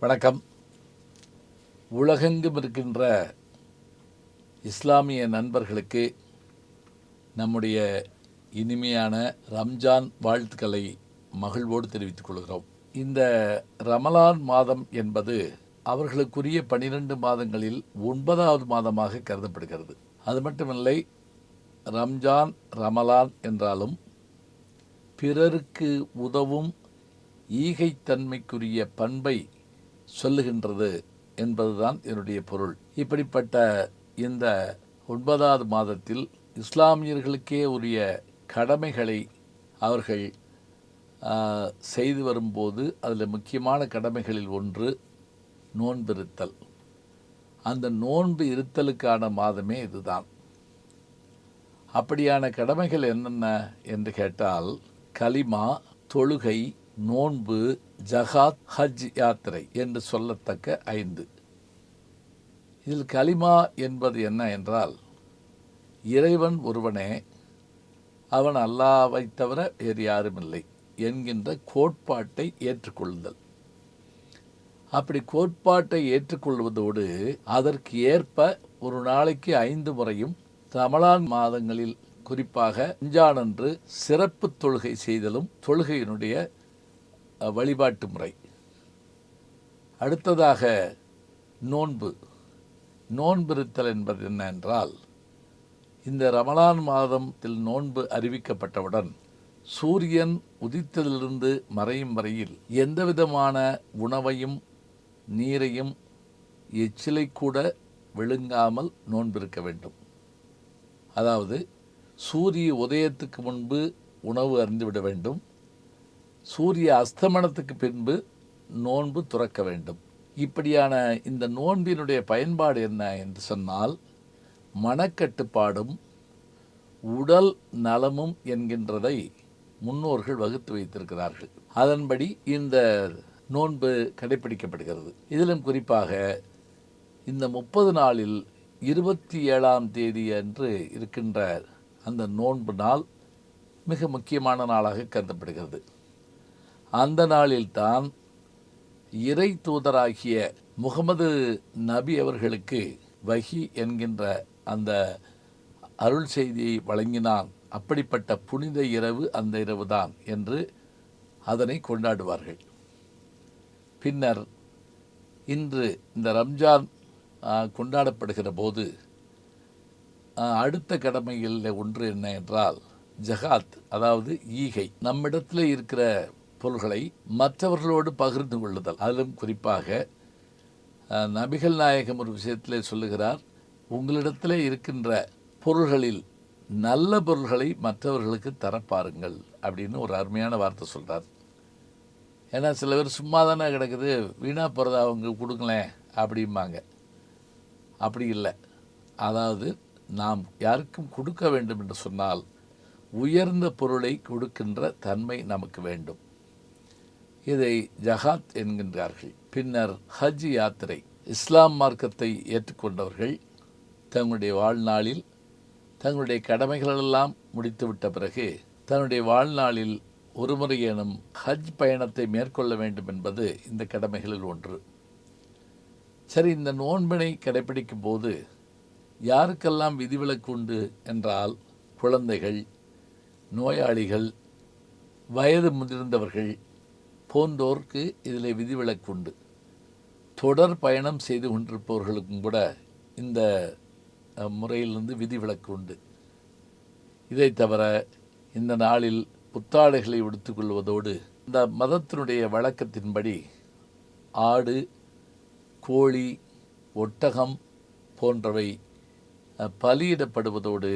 வணக்கம். உலகெங்கும் இருக்கின்ற இஸ்லாமிய நண்பர்களுக்கு நம்முடைய இனிமையான ரம்ஜான் வாழ்த்துக்களை மகிழ்வோடு தெரிவித்துக் கொள்கிறோம். இந்த ரமலான் மாதம் என்பது அவர்களுக்குரிய பனிரெண்டு மாதங்களில் ஒன்பதாவது மாதமாக கருதப்படுகிறது. அது மட்டுமில்லை ரம்ஜான் ரமலான் என்றாலும் பிறருக்கு உதவும் ஈகைத்தன்மைக்குரிய பண்பை சொல்லுகின்றது என்பதுதான் என்னுடைய பொருள். இப்படிப்பட்ட இந்த ஒன்பதாவது மாதத்தில் இஸ்லாமியர்களுக்கே உரிய கடமைகளை அவர்கள் செய்து வரும்போது அதில் முக்கியமான கடமைகளில் ஒன்று நோன்பிருத்தல். அந்த நோன்பு இருத்தலுக்கான மாதமே இதுதான். அப்படியான கடமைகள் என்னென்ன என்று கேட்டால் கலிமா தொழுகை நோன்பு ஜகாத் ஹஜ் யாத்திரை என்று சொல்லத்தக்க ஐந்து. இதில் கலிமா என்பது என்ன என்றால் இறைவன் ஒருவனே அவன் அல்லாவை தவிர வேறு யாரும் இல்லை என்கின்ற கோட்பாட்டை ஏற்றுக்கொள்ளுதல். அப்படி கோட்பாட்டை ஏற்றுக்கொள்வதோடு அதற்கு ஏற்ப ஒரு நாளைக்கு ஐந்து முறையும் ரமலான் மாதங்களில் குறிப்பாக ரம்ஜானன்று சிறப்பு தொழுகை செய்தலும் தொழுகையினுடைய வழிபாட்டு முறை. அடுத்ததாக நோன்பு. நோன்பிருத்தல் என்பது என்ன என்றால் இந்த ரமலான் மாதத்தில் நோன்பு அறிவிக்கப்பட்டவுடன் சூரியன் உதித்ததிலிருந்து மறையும் வரையில் எந்தவிதமான உணவையும் நீரையும் எச்சிலை கூட விழுங்காமல் நோன்பிருக்க வேண்டும். அதாவது சூரிய உதயத்துக்கு முன்பு உணவு அறிந்துவிட வேண்டும். சூரிய அஸ்தமனத்துக்கு பின்பு நோன்பு துறக்க வேண்டும். இப்படியான இந்த நோன்பினுடைய பயன்பாடு என்ன என்று சொன்னால் மனக்கட்டுப்பாடும் உடல் நலமும் என்கின்றதை முன்னோர்கள் வகுத்து வைத்திருக்கிறார்கள். அதன்படி இந்த நோன்பு கடைபிடிக்கப்படுகிறது இதிலும் குறிப்பாக இந்த முப்பது நாளில் இருபத்தி ஏழாம் தேதி அன்று இருக்கின்ற அந்த நோன்பு நாள் மிக முக்கியமான நாளாக கருதப்படுகிறது. அந்த நாளில்தான் இறை தூதராகிய முகமது நபி அவர்களுக்கு வஹி என்கின்ற அந்த அருள் செய்தியை வழங்கினான். அப்படிப்பட்ட புனித இரவு அந்த இரவு தான் என்று அதனை கொண்டாடுவார்கள். பின்னர் இன்று இந்த ரம்ஜான் கொண்டாடப்படுகிற போது அடுத்த கடமைகளில் ஒன்று என்ன என்றால் ஜகாத் அதாவது ஈகை. நம்மிடத்தில் இருக்கிற பொருள்களை மற்றவர்களோடு பகிர்ந்து கொள்ளுதல். அதிலும் குறிப்பாக நபிகள் நாயகம் ஒரு விஷயத்தில் சொல்லுகிறார் உங்களிடத்தில் இருக்கின்ற பொருள்களில் நல்ல பொருள்களை மற்றவர்களுக்கு தரப்பாருங்கள் அப்படின்னு ஒரு அருமையான வார்த்தை சொல்கிறார் ஏன்னா சில பேர் சும்மா தானே கிடக்குது வீணாக போகிறத அவங்க கொடுங்களேன் அப்படிம்பாங்க. அப்படி இல்லை. அதாவது நாம் யாருக்கும் கொடுக்க வேண்டும் என்று சொன்னால் உயர்ந்த பொருளை கொடுக்கின்ற தன்மை நமக்கு வேண்டும். இதை ஜஹாத் என்கின்றார்கள். பின்னர் ஹஜ் யாத்திரை இஸ்லாம் மார்க்கத்தை ஏற்றுக்கொண்டவர்கள் தங்களுடைய வாழ்நாளில் தங்களுடைய கடமைகளெல்லாம் முடித்துவிட்ட பிறகு தன்னுடைய வாழ்நாளில் ஒருமுறையேனும் ஹஜ் பயணத்தை மேற்கொள்ள வேண்டும் என்பது இந்த கடமைகளில் ஒன்று. சரி இந்த நோன்பினை கடைபிடிக்கும் போது யாருக்கெல்லாம் விதிவிலக்கு உண்டு என்றால் குழந்தைகள் நோயாளிகள் வயது முதிர்ந்தவர்கள் போன்றோருக்கு இதில் விதிவிலக்குண்டு. தொடர் பயணம் செய்து கொண்டிருப்பவர்களுக்கும் கூட இந்த முறையிலிருந்து விதிவிலக்கு உண்டு இதை தவிர இந்த நாளில் புத்தாடைகளை உடுத்துக்கொள்வதோடு இந்த மதத்தினுடைய வழக்கத்தின்படி ஆடு கோழி ஒட்டகம் போன்றவை பலியிடப்படுவதோடு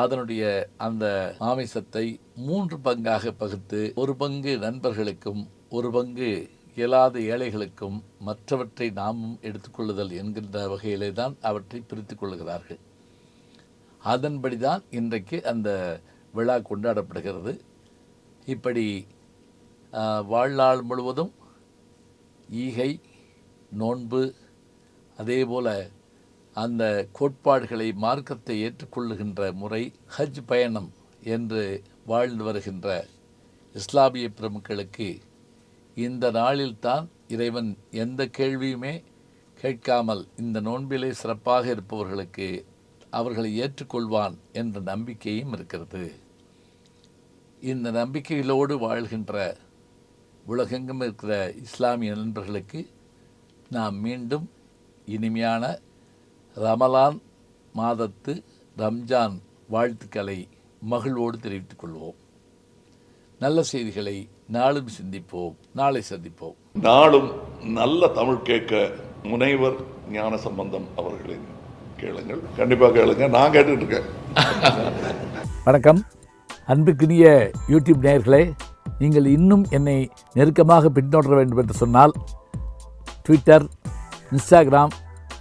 அதனுடைய அந்த மாமிசத்தை மூன்று பங்காக பகுத்து ஒரு பங்கு நண்பர்களுக்கும் ஒரு பங்கு இயலாத ஏழைகளுக்கும் மற்றவற்றை நாமும் எடுத்துக்கொள்ளுதல் என்கின்ற வகையிலே தான் அவற்றை பிரித்து கொள்கிறார்கள். அதன்படி தான் இன்றைக்கு அந்த விழா கொண்டாடப்படுகிறது. இப்படி வாழ்நாள் முழுவதும் ஈகை நோன்பு அதே போல அந்த கோட்பாடுகளை மார்க்கத்தை ஏற்றுக்கொள்ளுகின்ற முறை ஹஜ் பயணம் என்று வாழ்ந்து வருகின்ற இஸ்லாமிய பிரமுக்களுக்கு இந்த நாளில்தான் இறைவன் எந்த கேள்வியுமே கேட்காமல் இந்த நோன்பிலே சிறப்பாக இருப்பவர்களுக்கு அவர்களை ஏற்றுக்கொள்வான் என்ற நம்பிக்கையும் இருக்கிறது. இந்த நம்பிக்கைகளோடு வாழ்கின்ற உலகெங்கும் இருக்கிற இஸ்லாமிய நண்பர்களுக்கு நாம் மீண்டும் இனிமையான ரமலான் மாதத்து ரம்ஜான் வாழ்த்துக்களை மகிழ்வோடு தெரிவித்துக் கொள்வோம். நல்ல செய்திகளை நாளும் சிந்திப்போம். நாளை சந்திப்போம். நாளும் நல்ல தமிழ் கேட்க முனைவர் ஞான சம்பந்தம் அவர்களின் கேளுங்கள். கண்டிப்பாக கேளுங்க. நான் கேட்டுட்டு இருக்கேன் வணக்கம். அன்புக்குரிய யூடியூப் நேயர்களே நீங்கள் இன்னும் என்னை நெருக்கமாக பின்தொடர வேண்டும் என்று சொன்னால் ட்விட்டர் இன்ஸ்டாகிராம்